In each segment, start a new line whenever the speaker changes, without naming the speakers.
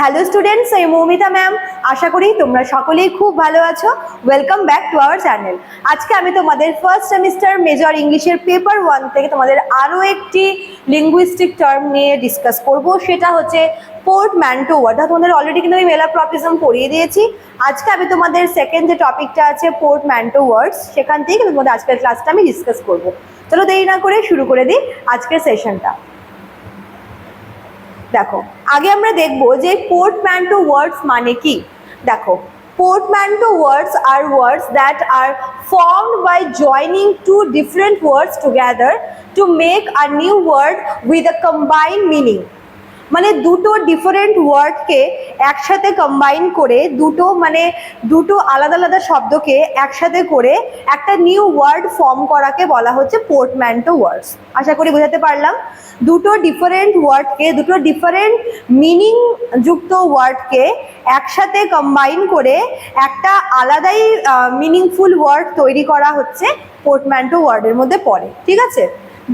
Hello students আমি Moumita ma'am আশা করি তোমরা সকলেই খুব ভালো আছো। Welcome back to our channel আজকে আমি তোমাদের ফার্স্ট সেমিস্টার মেজর ইংলিশের পেপার ওয়ান থেকে তোমাদের আরও একটি লিঙ্গুইস্টিক টার্ম নিয়ে ডিসকাস করব। সেটা হচ্ছে পোর্ট ম্যান্টো অর্থাৎ তোমাদের অলরেডি কিন্তু আমি মেলা প্রপিজম পড়িয়ে দিয়েছি। আজকে আমি তোমাদের সেকেন্ড যে টপিকটা আছে পোর্ট ম্যান্টো ওয়ার্ডস সেখান থেকে কিন্তু তোমাদের আজকের ক্লাসটা আমি ডিসকাস করব। চলো দেরি না করে শুরু করে দিই আজকের সেশনটা দেখো, আগে আমরা দেখব যে পোর্টম্যান্টো ওয়ার্ডস মানে কি? দেখো portmanteau words R words that are formed by joining two different words together to make a new word with a combined meaning মানে দুটো ডিফারেন্ট ওয়ার্ডকে একসাথে কম্বাইন করে দুটো মানে দুটো আলাদা আলাদা শব্দকে একসাথে করে একটা নিউ ওয়ার্ড ফর্ম করাকে বলা হচ্ছে পোর্টম্যান্টো ওয়ার্ডস আশা করি বোঝাতে পারলাম। দুটো ডিফারেন্ট ওয়ার্ডকে দুটো ডিফারেন্ট মিনিং যুক্ত ওয়ার্ডকে একসাথে কম্বাইন করে একটা আলাদাই মিনিংফুল ওয়ার্ড তৈরি করা হচ্ছে পোর্টম্যান্টো ওয়ার্ডের মধ্যে পড়ে। ঠিক আছে?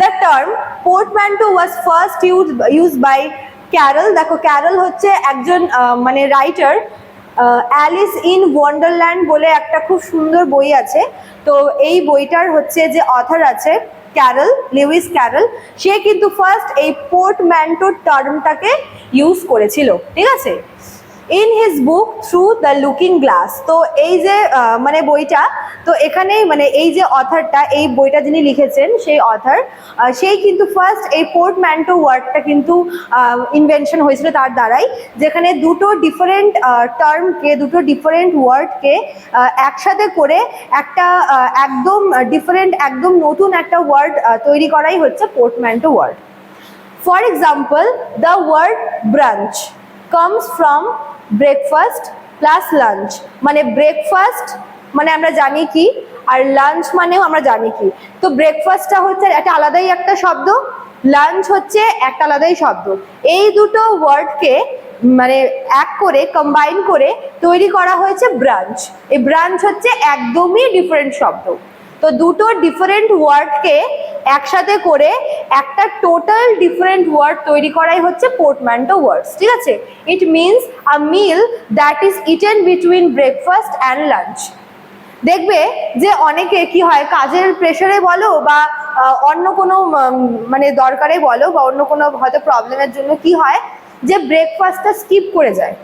The term portmanteau was first use use by Carroll দেখো ক্যারল হচ্ছে একজন মানে রাইটার অ্যালিস ইন ওয়ান্ডারল্যান্ড বলে একটা খুব সুন্দর বই আছে। তো এই বইটার হচ্ছে যে অথার আছে ক্যারল লিউইস ক্যারল সে কিন্তু ফার্স্ট এই পোর্টম্যান্টো টার্মটাকে ইউজ করেছিল, ঠিক আছে? In his book through the looking glass তো এই যে মানে বইটা, তো এখানেই মানে এই যে অথারটা এই বইটা যিনি লিখেছেন, সেই অথার সেই কিন্তু ফার্স্ট এই পোর্টম্যান্টো ওয়ার্ডটা কিন্তু ইনভেনশন হয়েছিল তার দ্বারাই, যেখানে দুটো ডিফারেন্ট টার্মকে দুটো ডিফারেন্ট ওয়ার্ডকে একসাথে করে একটা একদম ডিফারেন্ট একদম নতুন একটা ওয়ার্ড তৈরি করাই হচ্ছে portmanteau word for example the word brunch comes from breakfast plus lunch মানে ব্রেকফাস্ট মানে আমরা জানি কি, আর লাঞ্চ মানেও আমরা জানি কি। তো ব্রেকফাস্টটা হচ্ছে একটা আলাদাই একটা শব্দ লাঞ্চ হচ্ছে একটা আলাদাই শব্দ। এই দুটো ওয়ার্ডকে মানে এক করে কম্বাইন করে তৈরি করা হয়েছে ব্রাঞ্চ। এই ব্রাঞ্চ হচ্ছে একদমই ডিফারেন্ট শব্দ। তো দুটো ডিফারেন্ট ওয়ার্ডকে একসাথে করে একটা টোটাল ডিফারেন্ট ওয়ার্ড তৈরি করাই হচ্ছে পোর্টম্যান্টো ওয়ার্ডস ঠিক আছে? It means a meal that is eaten between breakfast and lunch দেখবে যে অনেকে কি হয়, কাজের প্রেশারে বলো বা অন্য কোনো মানে দরকারে বলো বা অন্য কোনো হয়তো প্রবলেমের জন্য কি হয়, যে ব্রেকফাস্টটা স্কিপ করে যায়।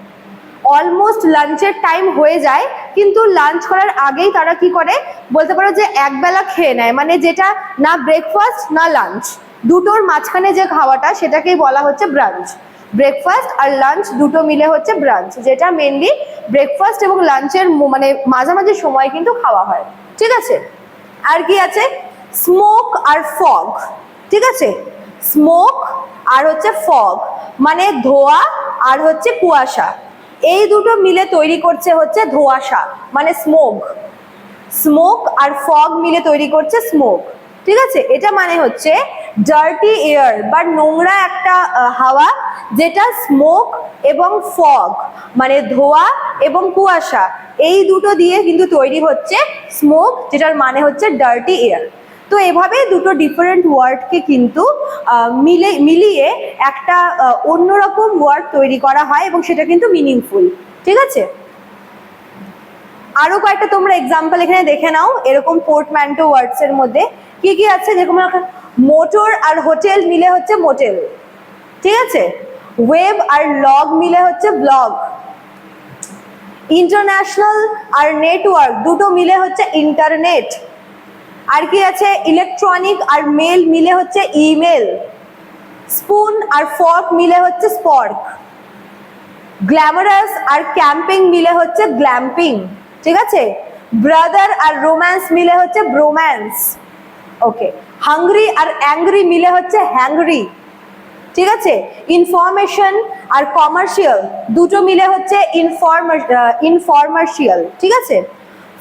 অলমোস্ট লাঞ্চের টাইম হয়ে যায়, কিন্তু লাঞ্চ করার আগেই তারা কি করে? বলতে পারো যে একবেলা খেয়ে নেয় মানে যেটা না ব্রেকফাস্ট না লাঞ্চ দুটোর মাঝখানে যে খাওয়াটা, সেটাকেই বলা হচ্ছে ব্রাঞ্চ ব্রেকফাস্ট আর লাঞ্চ দুটো মিলে হচ্ছে ব্রাঞ্চ যেটা মেনলি ব্রেকফাস্ট এবং লাঞ্চের মানে মাঝামাঝি সময় কিন্তু খাওয়া হয়। ঠিক আছে? আর কি আছে? স্মোক আর ফগ ঠিক আছে? স্মোক আর হচ্ছে ফগ মানে ধোয়া আর হচ্ছে কুয়াশা। এই দুটো মিলে তৈরি করছে হচ্ছে ধোঁয়াশা মানে স্মোক স্মোক আর ফগ মিলে তৈরি করছে স্মোক ঠিক আছে? এটা মানে হচ্ছে ডার্টি এয়ার বা নোংরা একটা হাওয়া যেটা স্মোক এবং ফগ মানে ধোঁয়া এবং কুয়াশা, এই দুটো দিয়ে কিন্তু তৈরি হচ্ছে স্মোক যেটার মানে হচ্ছে ডার্টি এয়ার তো এভাবে দুটো ডিফারেন্ট ওয়ার্ডকে কিন্তু মিলে, মিলিয়ে একটা অন্যরকম ওয়ার্ড তৈরি করা হয় এবং সেটা কিন্তু মিনিংফুল ঠিক আছে? আরও কয়েকটা তোমরা এক্সাম্পল এখানে দেখে নাও, এরকম পোর্টম্যান্টো ওয়ার্ডস এর মধ্যে। কি কি আছে? যেরকম মোটর আর হোটেল মিলে হচ্ছে মোটেল ঠিক আছে? ওয়েব আর লগ মিলে হচ্ছে ব্লগ ইন্টারন্যাশনাল আর নেটওয়ার্ক দুটো মিলে হচ্ছে ইন্টারনেট আর কি আছে? ইলেকট্রনিক আর মেল মিলে হচ্ছে ইমেল স্পুন আর ফর্ক মিলে হচ্ছে স্পর্ক গ্ল্যামারাস আর ক্যাম্পিং মিলে হচ্ছে গ্ল্যাম্পিং ঠিক আছে? ব্রাদার আর রোম্যান্স মিলে হচ্ছে ব্রোম্যান্স ওকে হাংরি আর অ্যাংরি মিলে হচ্ছে হ্যাংরি ঠিক আছে? ইনফরমেশন আর কমার্শিয়াল দুটো মিলে হচ্ছে ইনফরমার ইনফরমার্শিয়াল ঠিক আছে?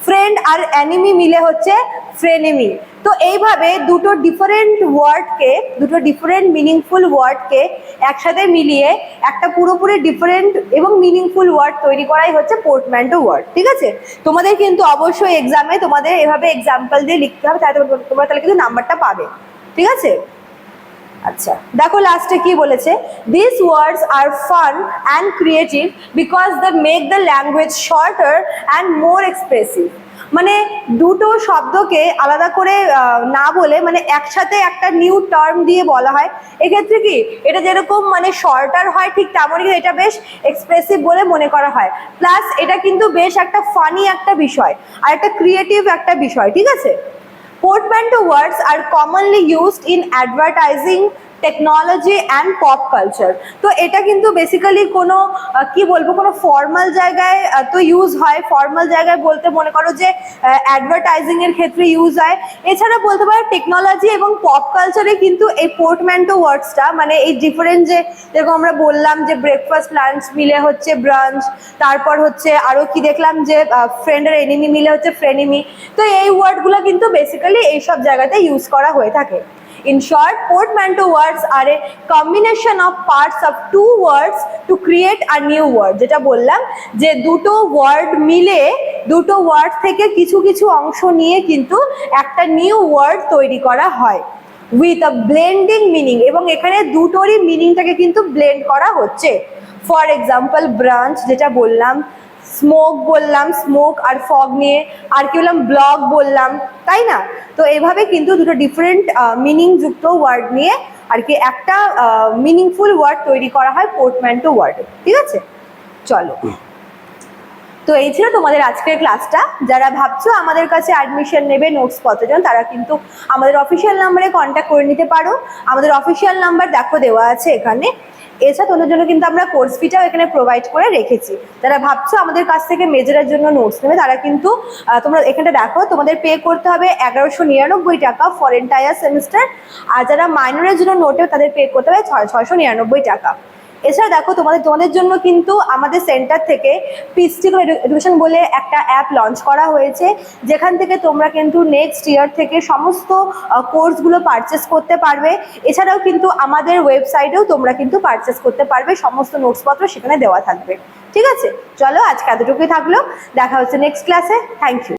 ফ্রেন্ড আর অ্যানিমি মিলে হচ্ছে ফ্রেনেমি তো এইভাবে দুটো ডিফারেন্ট ওয়ার্ডকে দুটো ডিফারেন্ট মিনিংফুল ওয়ার্ডকে একসাথে মিলিয়ে একটা পুরোপুরি ডিফারেন্ট এবং মিনিংফুল ওয়ার্ড তৈরি করাই হচ্ছে পোর্টম্যান্টো ওয়ার্ড ঠিক আছে? তোমাদের কিন্তু অবশ্যই এক্সামে তোমাদের এভাবে এক্সাম্পল দিয়ে লিখতে হবে, তাহলে তোমরা- তাহলে কিন্তু নাম্বারটা পাবে, ঠিক আছে? আচ্ছা দেখো লাস্টে কি বলেছে? This words are fun and creative because they make the language shorter and more expressive মানে দুটো শব্দকে আলাদা করে না বলে মানে একসাথে একটা নিউ টার্ম দিয়ে বলা হয়। এক্ষেত্রে কি? এটা যেরকম মানে শর্টার হয়, ঠিক তেমনই এটা বেশ এক্সপ্রেসিভ বলে মনে করা হয়। প্লাস এটা কিন্তু বেশ একটা ফানি একটা বিষয়, আর একটা ক্রিয়েটিভ একটা বিষয়, ঠিক আছে? Portmanteau words are commonly used in advertising technology and pop culture তো এটা কিন্তু বেসিক্যালি কোনো কি বলব, কোনো ফর্মাল জায়গায় তো ইউজ হয়। ফর্মাল জায়গায় বলতে মনে করো যে অ্যাডভার্টাইজিং এর ক্ষেত্রে ইউজ হয়। এছাড়া বলতে পারো টেকনোলজি এবং পপ কালচারে কিন্তু এই পোর্টম্যান্টো ওয়ার্ডসটা মানে এই ডিফারেন্ট যে, যেরকম আমরা বললাম যে ব্রেকফাস্ট লাঞ্চ মিলে হচ্ছে ব্রাঞ্চ তারপর হচ্ছে আরও কি দেখলাম যে ফ্রেন্ডের এনিমি মিলে হচ্ছে ফ্রেনিমি তো এই ওয়ার্ডগুলো কিন্তু বেসিক্যালি এইসব জায়গাতে ইউজ করা হয়ে থাকে। In short, portmanteau words are a combination of parts of two words to create a new word. যেটা বললাম যে দুটো ওয়ার্ড মিলে দুটো ওয়ার্ড থেকে কিছু কিছু অংশ নিয়ে কিন্তু একটা নিউ ওয়ার্ড তৈরি করা হয় উইথ আ ব্লেন্ডিং মিনিং এবং এখানে দুটোরই মিনিংটাকে কিন্তু ব্লেন্ড করা হচ্ছে ফর এক্সাম্পল ব্রাঞ্চ যেটা বললাম স্মোক বললাম স্মোক আর ফগ নিয়ে আর কি বললাম ব্লগ বললাম তাই না? তো এভাবে কিন্তু দুটো ডিফারেন্ট মিনিং যুক্ত ওয়ার্ড নিয়ে আর কি একটা মিনিংফুল ওয়ার্ড তৈরি করা হয় পোর্টম্যান্টো ওয়ার্ডে ঠিক আছে? চলো। তো এই ছিল তোমাদের আজকের ক্লাসটা যারা ভাবছ আমাদের কাছে অ্যাডমিশন নেবে নোটস কতজন তারা কিন্তু আমাদের অফিসিয়াল নাম্বারে কন্ট্যাক্ট করে নিতে পারো। আমাদের অফিসিয়াল নাম্বার দেখো দেওয়া আছে এখানে। এছাড়া তোদের জন্য কিন্তু আমরা কোর্স ফিটাও এখানে প্রোভাইড করে রেখেছি। যারা ভাবছ আমাদের কাছ থেকে মেজরের জন্য নোটস নেবে, তারা কিন্তু তোমরা এখানটা দেখো, তোমাদের পে করতে হবে এগারোশো নিরানব্বই টাকা ফর এন্টায়ার সেমিস্টার আর যারা মাইনরের জন্য নোটে তাদের পে করতে হবে ছয় ছয়শো নিরানব্বই টাকা। এছাড়া দেখো, তোমাদের তোমাদের জন্য কিন্তু আমাদের সেন্টার থেকে পিস্টিকল এডুকেশন বলে একটা অ্যাপ লঞ্চ করা হয়েছে। যেখান থেকে তোমরা কিন্তু নেক্সট ইয়ার থেকে সমস্ত কোর্সগুলো পারচেস করতে পারবে। এছাড়াও কিন্তু আমাদের ওয়েবসাইটেও তোমরা কিন্তু পারচেস করতে পারবে, সমস্ত নোটসপত্র সেখানে দেওয়া থাকবে। ঠিক আছে? চলো আজকে এতটুকুই থাকল। দেখা হচ্ছে নেক্সট ক্লাসে থ্যাংক ইউ